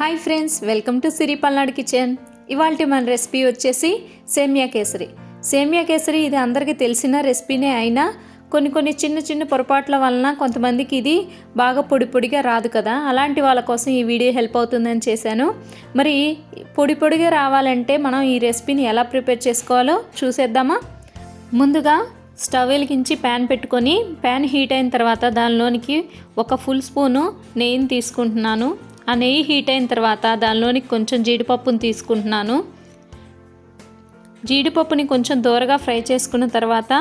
Hi friends welcome to Siri Palnadu kitchen. ఇవాళ మన recipe వచ్చేసి సేమియా కేసరి. సేమియా కేసరి ఇది అందరికీ తెలిసిన రెసిపీనే అయినా కొన్ని కొన్ని చిన్న చిన్న పొరపాట్ల వలన కొంతమందికి ఇది బాగా పొడి పొడిగా రాదు కదా. అలాంటి వాళ్ళ కోసం ఈ వీడియో హెల్ప్ అవుతుందని చేశాను. మరి పొడి పొడిగా రావాలంటే మనం ఈ రెసిపీని ఎలా ప్రిపేర్ చేసుకోవాలో చూసేద్దామా? ముందుగా స్టవ్ వెలిగించి ప్యాన్ పెట్టుకొని ప్యాన్ హీట్ అయిన తర్వాత దానిలోనికి ఒక ఫుల్ స్పూను నెయ్యిని తీసుకుంటున్నాను. ఆ నెయ్యి హీట్ అయిన తర్వాత దానిలోని కొంచెం జీడిపప్పుని తీసుకుంటున్నాను. జీడిపప్పుని కొంచెం దూరగా ఫ్రై చేసుకున్న తర్వాత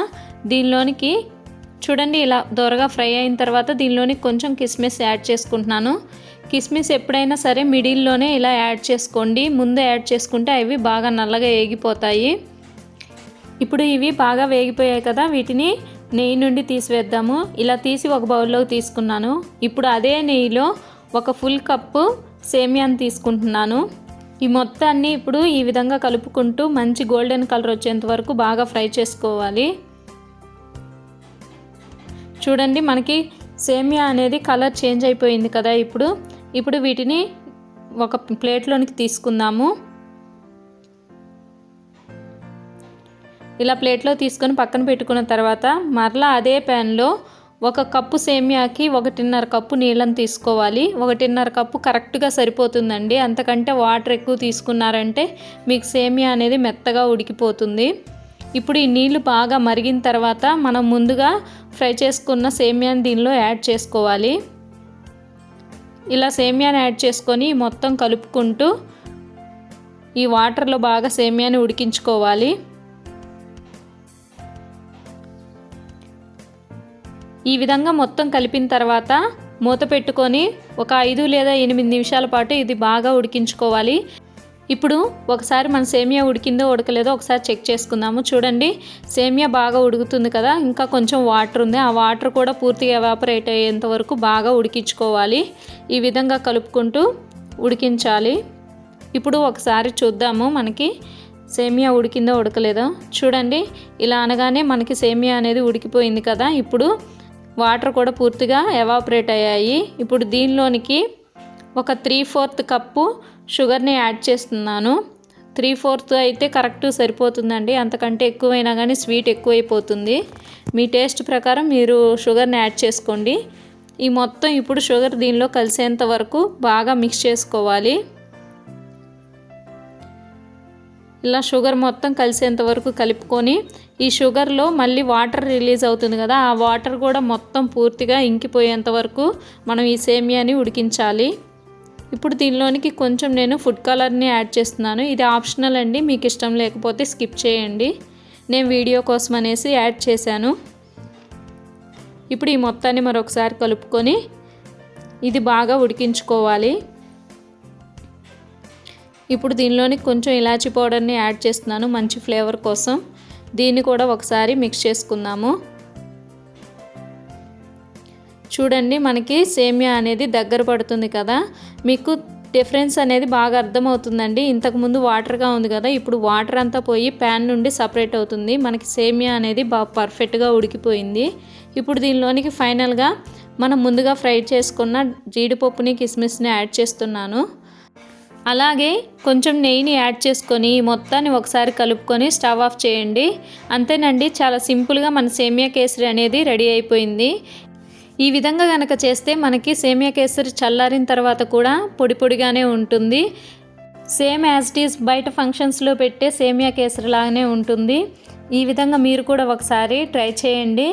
దీనిలోనికి చూడండి ఇలా దూరగా ఫ్రై అయిన తర్వాత దీనిలోని కొంచెం కిస్మిస్ యాడ్ చేసుకుంటున్నాను. కిస్మిస్ ఎప్పుడైనా సరే మిడిల్లోనే ఇలా యాడ్ చేసుకోండి. ముందే యాడ్ చేసుకుంటే అవి బాగా నల్లగా ఏగిపోతాయి. ఇప్పుడు ఇవి బాగా వేగిపోయాయి కదా వీటిని నెయ్యి నుండి తీసివేద్దాము. ఇలా తీసి ఒక బౌల్లోకి తీసుకున్నాను. ఇప్పుడు అదే నెయ్యిలో ఒక ఫుల్ కప్పు సేమియాని తీసుకుంటున్నాను. ఈ మొత్తాన్ని ఇప్పుడు ఈ విధంగా కలుపుకుంటూ మంచి గోల్డెన్ కలర్ వచ్చేంత వరకు బాగా ఫ్రై చేసుకోవాలి. చూడండి మనకి సేమియా అనేది కలర్ చేంజ్ అయిపోయింది కదా ఇప్పుడు. ఇప్పుడు వీటిని ఒక ప్లేట్లోనికి తీసుకుందాము. ఇలా ప్లేట్లో తీసుకొని పక్కన పెట్టుకున్న తర్వాత మరలా అదే ప్యాన్లో ఒక కప్పు సేమియాకి ఒకటిన్నర కప్పు నీళ్ళని తీసుకోవాలి. ఒకటిన్నర కప్పు కరెక్ట్గా సరిపోతుందండి. అంతకంటే వాటర్ ఎక్కువ తీసుకున్నారంటే మీకు సేమియా అనేది మెత్తగా ఉడికిపోతుంది. ఇప్పుడు ఈ నీళ్ళు బాగా మరిగిన తర్వాత మనం ముందుగా ఫ్రై చేసుకున్న సేమియాని దీనిలో యాడ్ చేసుకోవాలి. ఇలా సేమియాని యాడ్ చేసుకొని మొత్తం కలుపుకుంటూ ఈ వాటర్లో బాగా సేమియాని ఉడికించుకోవాలి. ఈ విధంగా మొత్తం కలిపిన తర్వాత మూత పెట్టుకొని ఒక ఐదు లేదా ఎనిమిది నిమిషాల పాటు ఇది బాగా ఉడికించుకోవాలి. ఇప్పుడు ఒకసారి మన సేమియా ఉడికిందో ఉడకలేదో ఒకసారి చెక్ చేసుకుందాము. చూడండి సేమియా బాగా ఉడుకుతుంది కదా ఇంకా కొంచెం వాటర్ ఉంది. ఆ వాటర్ కూడా పూర్తిగా ఎవాపరేట్ అయ్యేంత వరకు బాగా ఉడికించుకోవాలి. ఈ విధంగా కలుపుకుంటూ ఉడికించాలి. ఇప్పుడు ఒకసారి చూద్దాము మనకి సేమియా ఉడికిందో ఉడకలేదో. చూడండి ఇలా అనగానే మనకి సేమియా అనేది ఉడికిపోయింది కదా. ఇప్పుడు వాటర్ కూడా పూర్తిగా ఎవాపరేట్ అయ్యాయి. ఇప్పుడు దీనిలోనికి ఒక త్రీ ఫోర్త్ కప్పు షుగర్ని యాడ్ చేస్తున్నాను. త్రీ ఫోర్త్ అయితే కరెక్ట్ సరిపోతుందండి. అంతకంటే ఎక్కువైనా కానీ స్వీట్ ఎక్కువైపోతుంది. మీ టేస్ట్ ప్రకారం మీరు షుగర్ని యాడ్ చేసుకోండి. ఈ మొత్తం ఇప్పుడు షుగర్ దీనిలో కలిసేంత వరకు బాగా మిక్స్ చేసుకోవాలి. ఇలా షుగర్ మొత్తం కలిసేంత వరకు కలుపుకొని ఈ షుగర్లో మళ్ళీ వాటర్ రిలీజ్ అవుతుంది కదా ఆ వాటర్ కూడా మొత్తం పూర్తిగా ఇంకిపోయేంత వరకు మనం ఈ సేమియాని ఉడికించాలి. ఇప్పుడు దీనిలోనికి కొంచెం నేను ఫుడ్ కలర్ని యాడ్ చేస్తున్నాను. ఇది ఆప్షనల్ అండి మీకు ఇష్టం లేకపోతే స్కిప్ చేయండి. నేను వీడియో కోసం అనేసి యాడ్ చేశాను. ఇప్పుడు ఈ మొత్తాన్ని మరొకసారి కలుపుకొని ఇది బాగా ఉడికించుకోవాలి. ఇప్పుడు దీనిలోని కొంచెం ఇలాచీ పౌడర్ని యాడ్ చేస్తున్నాను మంచి ఫ్లేవర్ కోసం. దీన్ని కూడా ఒకసారి మిక్స్ చేసుకుందాము. చూడండి మనకి సేమియా అనేది దగ్గర పడుతుంది కదా. మీకు డిఫరెన్స్ అనేది బాగా అర్థమవుతుందండి. ఇంతకుముందు వాటర్గా ఉంది కదా. ఇప్పుడు వాటర్ అంతా పోయి ప్యాన్ నుండి సపరేట్ అవుతుంది. మనకి సేమియా అనేది బాగా పర్ఫెక్ట్గా ఉడికిపోయింది. ఇప్పుడు దీనిలోనికి ఫైనల్గా మనం ముందుగా ఫ్రై చేసుకున్న జీడిపప్పుని కిస్మిస్ని యాడ్ చేస్తున్నాను. అలాగే కొంచెం నెయ్యిని యాడ్ చేసుకొని మొత్తాన్ని ఒకసారి కలుపుకొని స్టవ్ ఆఫ్ చేయండి. అంతేనండి చాలా సింపుల్గా మన సేమియా కేసరి అనేది రెడీ అయిపోయింది. ఈ విధంగా కనుక చేస్తే మనకి సేమియా కేసరి చల్లారిన తర్వాత కూడా పొడి పొడిగానే ఉంటుంది. సేమ్ యాజ్ ఇట్ ఈస్ బయట ఫంక్షన్స్లో పెట్టే సేమియా కేసరి లాగానే ఉంటుంది. ఈ విధంగా మీరు కూడా ఒకసారి ట్రై చేయండి.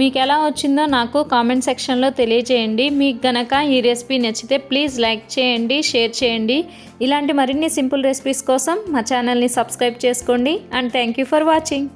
మీకు ఎలా వచ్చిందో నాకు కామెంట్ సెక్షన్లో తెలియజేయండి. మీకు గనక ఈ రెసిపీ నచ్చితే ప్లీజ్ లైక్ చేయండి షేర్ చేయండి. ఇలాంటి మరిన్ని సింపుల్ రెసిపీస్ కోసం మా ఛానల్ని సబ్స్క్రైబ్ చేసుకోండి. And thank you for watching.